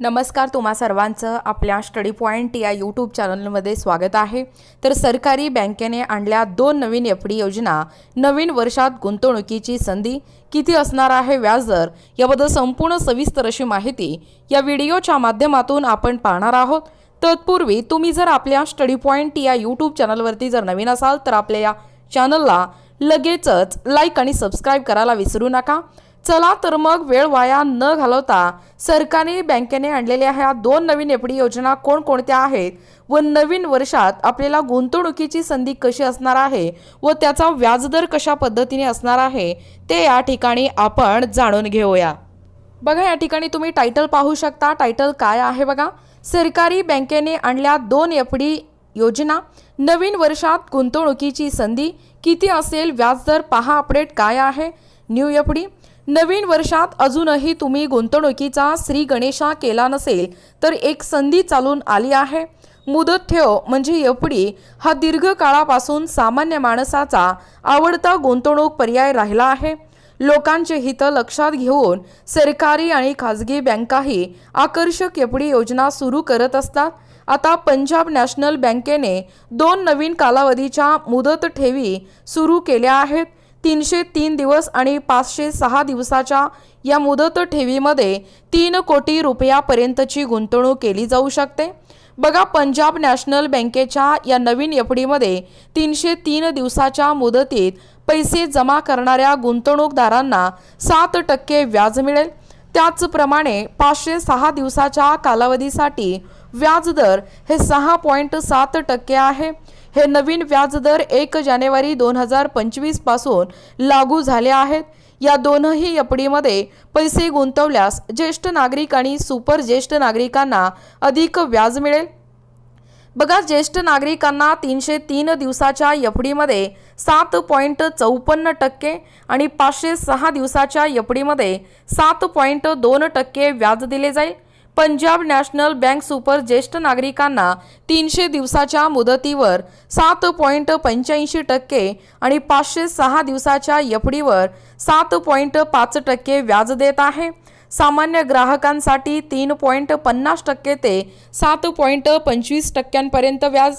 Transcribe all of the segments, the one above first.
नमस्कार तुम्हा सर्वांचं आपल्या स्टडी पॉईंट या यूट्यूब चॅनलमध्ये स्वागत आहे. तर सरकारी बँकेने आणल्या दोन नवीन एफ डी योजना नवीन वर्षात गुंतवणुकीची संधी किती असणार आहे व्याजदर याबद्दल संपूर्ण सविस्तर अशी माहिती या व्हिडिओच्या माध्यमातून आपण पाहणार आहोत. तत्पूर्वी तुम्ही जर आपल्या स्टडी पॉईंट या यूट्यूब चॅनलवरती जर नवीन असाल तर आपल्या या चॅनलला लगेचच लाईक आणि सबस्क्राईब करायला विसरू नका. चला तर मग वेळ वाया न घालवता सरकारी बँकेने आणलेल्या ह्या दोन नवीन एफ डी योजना कोणकोणत्या आहेत व नवीन वर्षात आपल्याला गुंतवणुकीची संधी कशी असणार आहे व त्याचा व्याजदर कशा पद्धतीने असणार आहे ते या ठिकाणी आपण जाणून घेऊया. बघा या ठिकाणी तुम्ही टायटल पाहू शकता. टायटल काय आहे बघा? सरकारी बँकेने आणल्या दोन एफ डी योजना नवीन वर्षात गुंतवणुकीची संधी किती असेल व्याजदर पहा अपडेट काय आहे. न्यू एफ डी नवीन वर्षात अजूनही तुम्ही गुंतवणुकीचा श्री गणेशा केला नसेल तर एक संधी चालून आली आहे. मुदत ठेव म्हणजे एफ डी हा दीर्घकाळापासून सामान्य माणसाचा आवडता गुंतवणूक पर्याय राहिला आहे. लोकांचे हित लक्षात घेऊन सरकारी आणि खाजगी बँकाही आकर्षक एफ डी योजना सुरू करत असतात. आता पंजाब नॅशनल बँकेने दोन नवीन कालावधीच्या मुदत ठेवी सुरू केल्या आहेत. तीनशे तीन दिवस आणि पाचशे सहा दिवसाच्या या मुदत ठेवीमध्ये तीन कोटी रुपयापर्यंतची गुंतवणूक केली जाऊ शकते. बघा पंजाब नॅशनल बँकेच्या या नवीन एफ डीमध्ये तीनशे तीन दिवसाच्या मुदतीत पैसे जमा करणाऱ्या गुंतवणूकदारांना सात टक्के व्याज मिळेल. त्याचप्रमाणे पाचशे सहा दिवसाच्या कालावधीसाठी व्याजदर हे सहा पॉईंट सात टक्के आहे. हे नवीन व्याजदर एक जानेवारी दोन हजार पंचवीसपासून लागू झाले आहेत. या दोनही एफडीमध्ये पैसे गुंतवल्यास ज्येष्ठ नागरिक आणि सुपर ज्येष्ठ नागरिकांना अधिक व्याज मिळेल. बघा ज्येष्ठ नागरिकांना तीनशे तीन दिवसाच्या एफ डीमध्ये सात पॉईंट चौपन्न टक्के आणि पाचशे सहा दिवसाच्या एफ डीमध्ये सात पॉईंट दोन टक्के व्याज दिले जाईल. पंजाब नॅशनल बँक सुपर ज्येष्ठ नागरिकांना तीनशे दिवसाच्या मुदतीवर सात पॉईंट पंच्याऐंशी टक्के आणि पाचशे सहा दिवसाच्या एफ डीवर सात पॉईंट पाच टक्के व्याज देत आहे. सामान्य ग्राहकांसाठी तीन पॉईंट पन्नास टक्के ते सात पॉईंट पंचवीस टक्क्यांपर्यंत व्याज.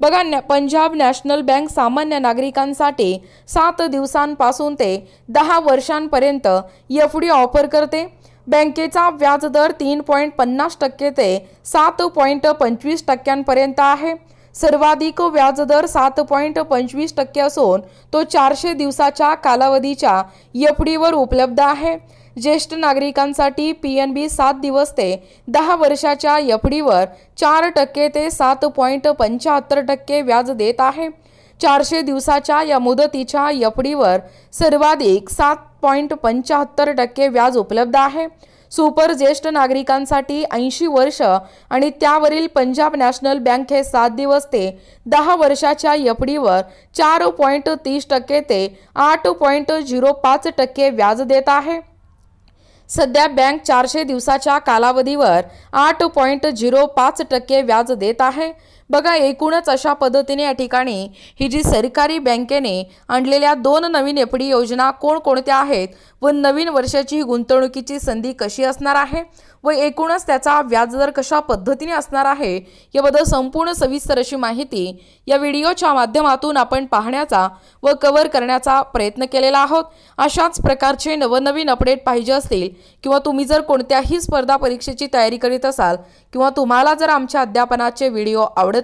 बघा न पंजाब नॅशनल बँक सामान्य नागरिकांसाठी सात दिवसांपासून ते दहा वर्षांपर्यंत एफ डी ऑफर करते. बँकेचा व्याजदर तीन पॉईंट पन्नास टक्के ते सात पॉईंट पंचवीस टक्क्यांपर्यंत आहे. सर्वाधिक व्याजदर सात पॉईंट पंचवीस टक्के असून तो चारशे दिवसाच्या कालावधीच्या एफ डीवर उपलब्ध आहे. ज्येष्ठ नागरिकांसाठी पी एन बी सात दिवस ते दहा वर्षाच्या एफ डीवर चार टक्के ते सात पॉईंट पंच्याहत्तर टक्के व्याज देत आहे. चारशे दिवसाच्या या मुदतीच्या एफ डीवर सर्वाधिक सात पॉईंट पंच्याहत्तर टक्के व्याज उपलब्ध आहे. सुपर ज्येष्ठ नागरिकांसाठी ऐंशी वर्ष आणि त्यावरील पंजाब नॅशनल बँक हे सात दिवस ते दहा वर्षाच्या एफ डीवर चार पॉईंट तीस टक्के ते आठ पॉईंट झिरो पाच टक्के व्याज देत आहे. सध्या बँक चारशे दिवसाच्या कालावधीवर आठ पॉईंट झिरो पाच टक्के व्याज देत आहे. बघा एकूणच अशा पद्धतीने या ठिकाणी ही जी सरकारी बँकेने आणलेल्या दोन नवीन एफ डी योजना कोणकोणत्या आहेत व नवीन वर्षाची गुंतवणुकीची संधी कशी असणार आहे व एकूणच त्याचा व्याजदर कशा पद्धतीने असणार आहे याबद्दल संपूर्ण सविस्तर अशी माहिती या व्हिडिओच्या माध्यमातून आपण पाहण्याचा व कव्हर करण्याचा प्रयत्न केलेला आहोत. अशाच प्रकारचे नवनवीन अपडेट पाहिजे असतील किंवा तुम्ही जर कोणत्याही स्पर्धा परीक्षेची तयारी करीत असाल किंवा तुम्हाला जर आमच्या अध्यापनाचे व्हिडिओ आवडत